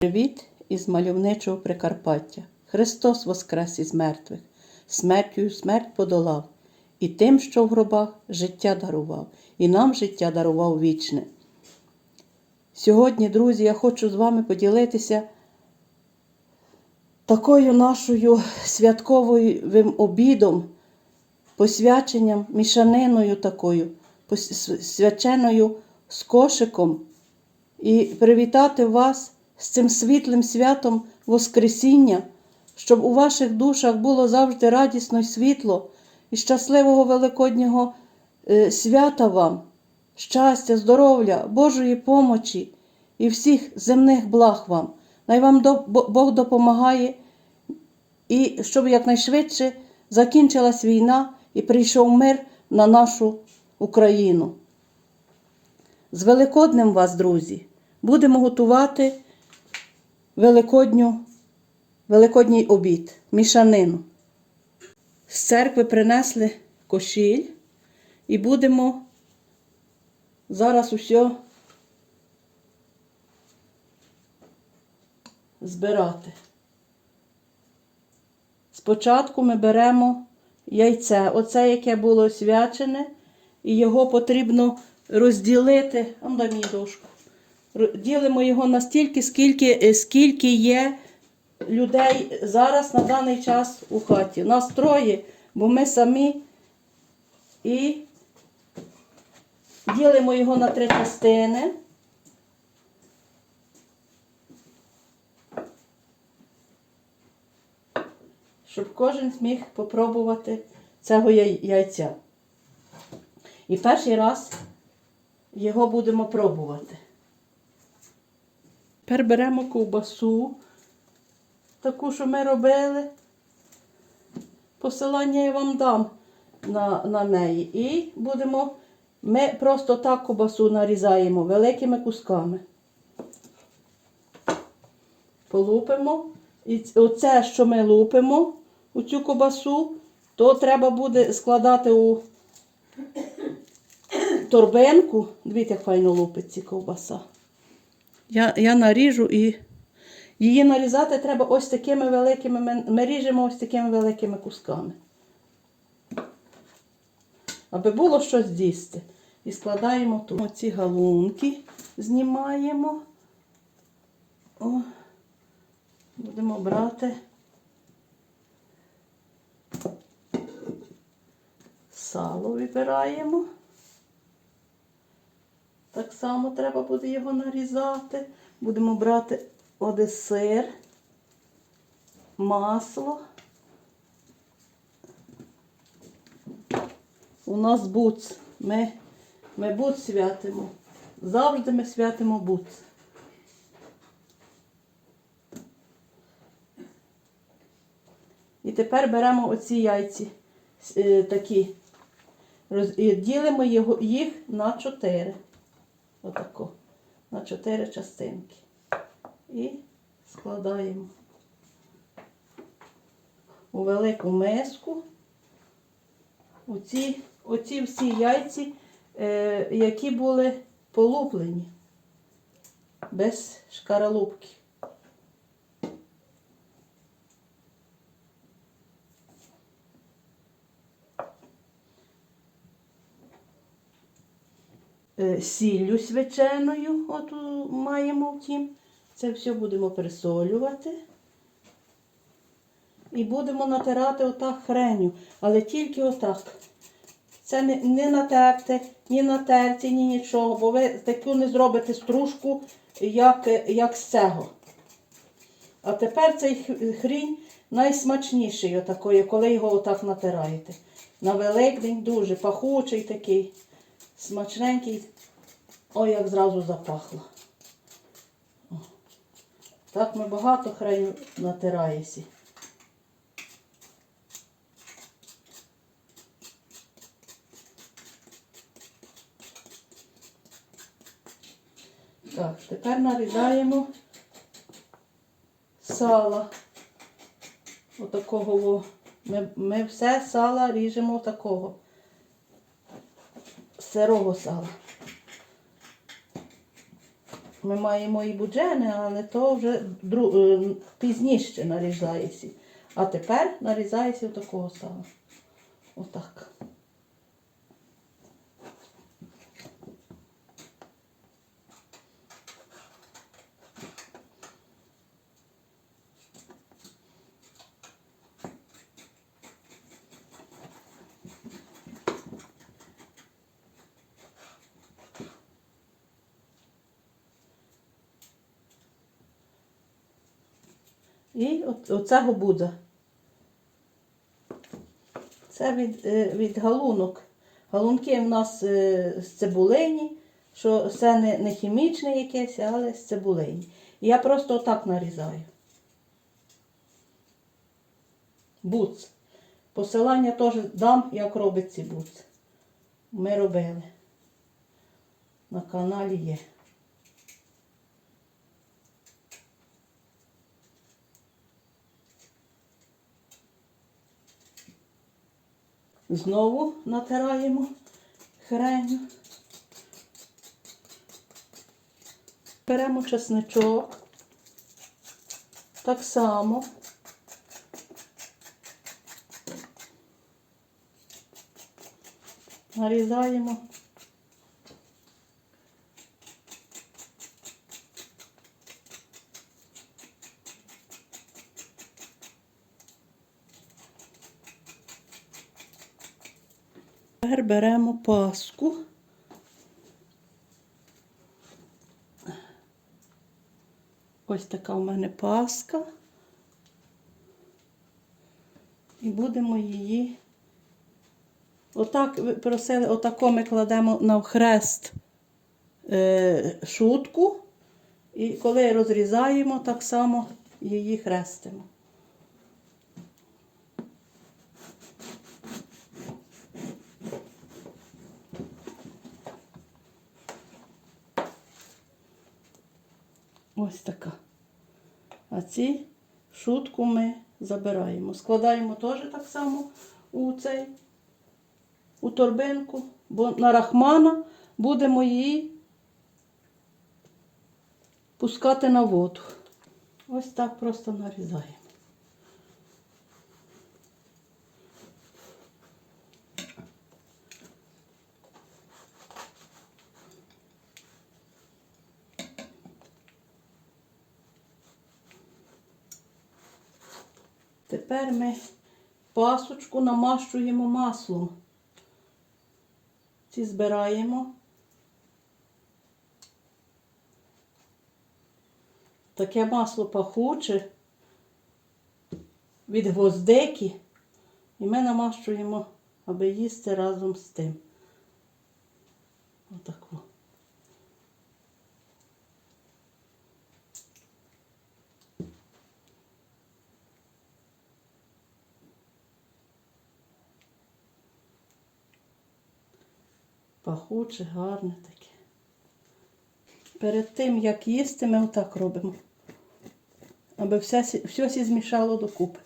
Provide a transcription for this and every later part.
Привіт із мальовничого Прикарпаття. Христос воскрес із мертвих, смертю смерть подолав, і тим, що в гробах, життя дарував, і нам життя дарував вічне. Сьогодні, друзі, я хочу з вами поділитися такою нашою святковим обідом, посвяченням, мішаниною такою, свяченою з кошиком і привітати вас з цим світлим святом Воскресіння, щоб у ваших душах було завжди радісно й світло і щасливого Великоднього е, свята вам, щастя, здоров'я, Божої помочі і всіх земних благ вам. Най вам Бог допомагає, і щоб якнайшвидше закінчилась війна і прийшов мир на нашу Україну. З Великоднем вас, друзі, будемо готувати Великодню, Великодній обід, мішанину. З церкви принесли кошіль і будемо зараз усе збирати. Спочатку ми беремо яйце, оце, яке було свячене, і його потрібно розділити. Ам дай мені дошку. Ділимо його настільки, скільки, е, скільки є людей зараз на даний час у хаті. Нас троє, бо ми самі і ділимо його на три частини. Щоб кожен зміг попробувати цього яйця. І перший раз його будемо пробувати. Тепер беремо ковбасу, таку, що ми робили. Посилання я вам дам на, на неї. І будемо, ми просто так ковбасу нарізаємо великими кусками. Полупимо. І оце, що ми лупимо, у цю ковбасу, то треба буде складати у торбинку. Дивіться, як файно лупиться ковбаса. Я, я наріжу і її нарізати треба ось такими великими. Ми, ми ріжемо ось такими великими кусками. Аби було щось з'їсти. І складаємо тут. Оці галунки знімаємо. О, будемо брати. Сало вибираємо. Так само треба буде його нарізати. Будемо брати один сир, масло. У нас буц. Ми, ми буц святимо. Завжди ми святимо буц. І тепер беремо оці яйці е, такі. Ділимо їх на чотири. Отако. На чотири частинки. І складаємо у велику миску. Оці, оці всі яйці, е, які були полуплені, без шкаралупки. Сіллю свяченою, от маємо втім. Це все будемо присолювати. І будемо натирати отак хреню, але тільки отак. Це не, не натерти, ні на терці, ні нічого, бо ви таку не зробите стружку, як, як з цього. А тепер цей хрінь найсмачніший, отакої, коли його отак натираєте. На Великдень дуже пахучий такий, смачненький. Ой, як зразу запахло. О. Так ми багато хреню натираєся. Так, тепер нарізаємо сала. Отакого. Ми, ми все сала ріжемо такого. Сирого сала. Ми маємо і буджени, але то вже дру, е, пізніше нарізається. А тепер нарізається такого сала. Отак. І от, оцього буде. Це від, е, від галунок. Галунки в нас е, з цибулині, що це не, не хімічне якесь, але з цибулині. Я просто отак нарізаю. Буц. Посилання теж дам, як робиться буц. Ми робили. На каналі є. Знову натираємо хреню. Беремо чесничок. Так само. Нарізаємо. Тепер беремо паску. Ось така у мене паска. І будемо її. Отак ви просили, отако ми кладемо навхрест е, шутку. І коли розрізаємо, так само її хрестимо. Ось така. А ці шутку ми забираємо. Складаємо теж так само у цей, у торбинку, бо на рахмана будемо її пускати на воду. Ось так просто нарізаємо. Тепер ми пасочку намащуємо маслом. Ці збираємо. Таке масло пахуче від гвоздики. І ми намащуємо, аби їсти разом з тим. Отаку. Пахуче, гарне таке. Перед тим, як їсти, ми отак робимо. Аби все, все змішало докупи.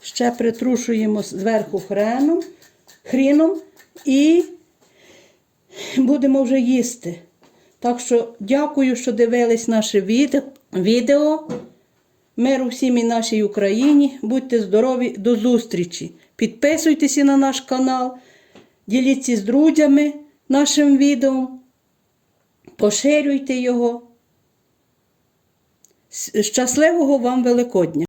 Ще притрушуємо зверху хреном, хріном і будемо вже їсти. Так що дякую, що дивились наше відео. Миру всім і нашій Україні. Будьте здорові, до зустрічі. Підписуйтеся на наш канал, діліться з друзями нашим відео, поширюйте його. Щасливого вам Великодня!